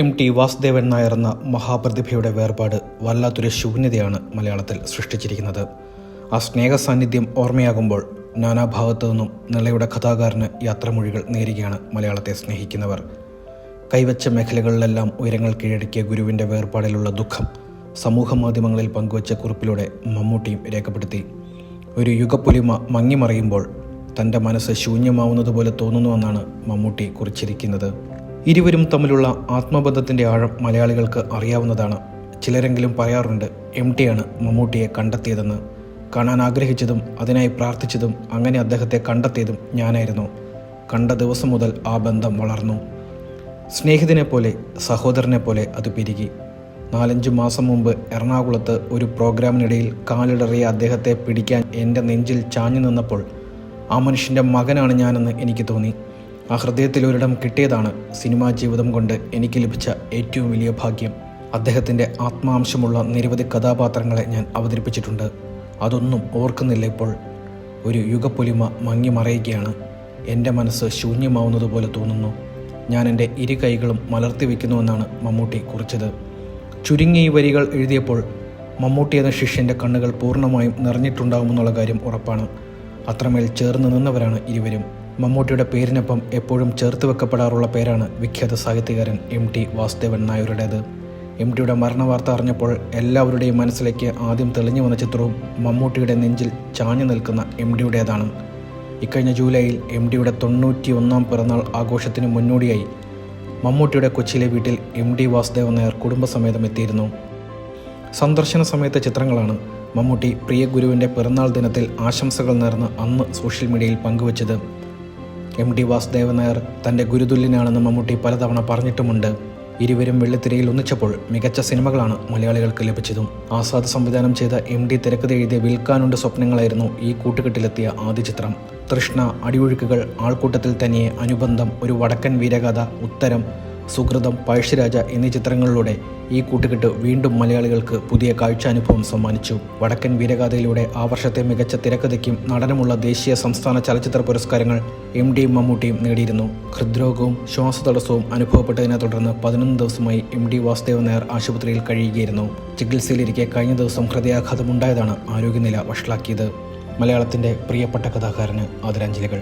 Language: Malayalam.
എം ടി വാസുദേവൻ നായർ എന്ന മഹാപ്രതിഭയുടെ വേർപാട് വല്ലാത്തൊരു ശൂന്യതയാണ് മലയാളത്തിൽ സൃഷ്ടിച്ചിരിക്കുന്നത്. ആ സ്നേഹ സാന്നിധ്യം ഓർമ്മയാകുമ്പോൾ നാനാഭാഗത്തു നിന്നും നിളയുടെ കഥാകാരന് യാത്രാമൊഴികൾ നേരുകയാണ് മലയാളത്തെ സ്നേഹിക്കുന്നവർ. കൈവച്ച മേഖലകളിലെല്ലാം ഉയരങ്ങൾ കീഴടക്കിയ ഗുരുവിന്റെ വേർപാടിലുള്ള ദുഃഖം സമൂഹ മാധ്യമങ്ങളിൽ പങ്കുവച്ച കുറിപ്പിലൂടെ മമ്മൂട്ടിയും രേഖപ്പെടുത്തി. ഒരു യുഗപ്പൊലിമ മങ്ങിമറിയുമ്പോൾ തന്റെ മനസ്സ് ശൂന്യമാവുന്നതുപോലെ തോന്നുന്നുവെന്നാണ് മമ്മൂട്ടി കുറിച്ചിരിക്കുന്നത്. ഇരുവരും തമ്മിലുള്ള ആത്മബന്ധത്തിന്റെ ആഴം മലയാളികൾക്ക് അറിയാവുന്നതാണ്. ചിലരെങ്കിലും പറയാറുണ്ട് എം ടിയാണ് മമ്മൂട്ടിയെ കണ്ടെത്തിയതെന്ന്. കാണാൻ ആഗ്രഹിച്ചതും അതിനായി പ്രാർത്ഥിച്ചതും അങ്ങനെ അദ്ദേഹത്തെ കണ്ടെത്തിയതും ഞാനായിരുന്നു. കണ്ട ദിവസം മുതൽ ആ ബന്ധം വളർന്നു. സ്നേഹിതനെ പോലെ സഹോദരനെ പോലെ അത് പെരുകി. നാലഞ്ച് മാസം മുമ്പ് എറണാകുളത്ത് ഒരു പ്രോഗ്രാമിനിടയിൽ കാലിടറിയ അദ്ദേഹത്തെ പിടിക്കാൻ എന്റെ നെഞ്ചിൽ ചാഞ്ഞു നിന്നപ്പോൾ ആ മനുഷ്യന്റെ മകനാണ് ഞാനെന്ന് എനിക്ക് തോന്നി. ആ ഹൃദയത്തിൽ ഒരിടം കിട്ടിയതാണ് സിനിമാ ജീവിതം കൊണ്ട് എനിക്ക് ലഭിച്ച ഏറ്റവും വലിയ ഭാഗ്യം. അദ്ദേഹത്തിന്റെ ആത്മാംശമുള്ള നിരവധി കഥാപാത്രങ്ങളെ ഞാൻ അവതരിപ്പിച്ചിട്ടുണ്ട്. അതൊന്നും ഓർക്കുന്നില്ല ഇപ്പോൾ. ഒരു യുഗപ്പൊലിമ മങ്ങി മറയുകയാണ്. എന്റെ മനസ്സ് ശൂന്യമാവുന്നത് പോലെ തോന്നുന്നു. ഞാൻ എന്റെ ഇരു കൈകളും മലർത്തി വയ്ക്കുന്നുവെന്നാണ് മമ്മൂട്ടി കുറിച്ചത്. ചുരുങ്ങിയ വരികൾ എഴുതിയപ്പോൾ മമ്മൂട്ടി എന്ന ശിഷ്യന്റെ കണ്ണുകൾ പൂർണമായും നിറഞ്ഞിട്ടുണ്ടാകുമെന്നുള്ള കാര്യം ഉറപ്പാണ്. അത്രമേൽ ചേർന്ന് നിന്നവരാണ് ഇരുവരും. മമ്മൂട്ടിയുടെ പേരിനൊപ്പം എപ്പോഴും ചേർത്ത് വെക്കപ്പെടാറുള്ള പേരാണ് വിഖ്യാത സാഹിത്യകാരൻ എം ടി വാസുദേവൻ നായരുടേത്. എം ടിയുടെ മരണവാർത്ത അറിഞ്ഞപ്പോൾ എല്ലാവരുടെയും മനസ്സിലേക്ക് ആദ്യം തെളിഞ്ഞു വന്ന ചിത്രവും മമ്മൂട്ടിയുടെ നെഞ്ചിൽ ചാഞ്ഞു നിൽക്കുന്ന എം ഡിയുടേതാണ് ഇക്കഴിഞ്ഞ ജൂലൈയിൽ എം ഡിയുടെ തൊണ്ണൂറ്റി ഒന്നാം പിറന്നാൾ ആഘോഷത്തിന് മുന്നോടിയായി മമ്മൂട്ടിയുടെ കൊച്ചിയിലെ വീട്ടിൽ എം ഡി വാസുദേവൻ നായർ കുടുംബസമേതം എത്തിയിരുന്നു. സന്ദർശന സമയത്തെ ചിത്രങ്ങളാണ് മമ്മൂട്ടി പ്രിയ ഗുരുവിന്റെ പിറന്നാൾ ദിനത്തിൽ ആശംസകൾ നേർന്ന് അന്ന് സോഷ്യൽ മീഡിയയിൽ പങ്കുവച്ചത്. എം ഡി വാസുദേവൻ നായർ തന്റെ ഗുരുതുല്യനാണെന്ന് മമ്മൂട്ടി പലതവണ പറഞ്ഞിട്ടുമുണ്ട്. ഇരുവരും വെള്ളിത്തിരയിൽ ഒന്നിച്ചപ്പോൾ മികച്ച സിനിമകളാണ് മലയാളികൾക്ക് ലഭിച്ചതും. ആസാദ് സംവിധാനം ചെയ്ത എം ഡി തിരക്കഥ എഴുതിയ വിൽക്കാനുണ്ട് സ്വപ്നങ്ങളായിരുന്നു ഈ കൂട്ടുകെട്ടിലെത്തിയ ആദ്യ ചിത്രം. തൃഷ്ണ അടിയൊഴുക്കുകൾ ആൾക്കൂട്ടത്തിൽ തനിയെ അനുബന്ധം ഒരു വടക്കൻ വീരകഥ ഉത്തരം സുഹൃതം പഴശ്ശിരാജ എന്നീ ചിത്രങ്ങളിലൂടെ ഈ കൂട്ടുകെട്ട് വീണ്ടും മലയാളികൾക്ക് പുതിയ കാഴ്ചാനുഭവം സമ്മാനിച്ചു. വടക്കൻ വീരഗാഥയിലൂടെ ആ വർഷത്തെ മികച്ച തിരക്കഥയ്ക്കും നടനുമുള്ള ദേശീയ സംസ്ഥാന ചലച്ചിത്ര പുരസ്കാരങ്ങൾ എം ഡി മമ്മൂട്ടിയും നേടിയിരുന്നു. ഹൃദ്രോഗവും ശ്വാസതടസ്സവും അനുഭവപ്പെട്ടതിനെ തുടർന്ന് പതിനൊന്ന് ദിവസമായി എം ഡി വാസുദേവൻ നായർ ആശുപത്രിയിൽ കഴിയുകയായിരുന്നു. ചികിത്സയിലിരിക്കെ കഴിഞ്ഞ ദിവസം ഹൃദയാഘാതമുണ്ടായതാണ് ആരോഗ്യനില വഷളാക്കിയത്. മലയാളത്തിന്റെ പ്രിയപ്പെട്ട കഥാകാരന് ആദരാഞ്ജലികൾ.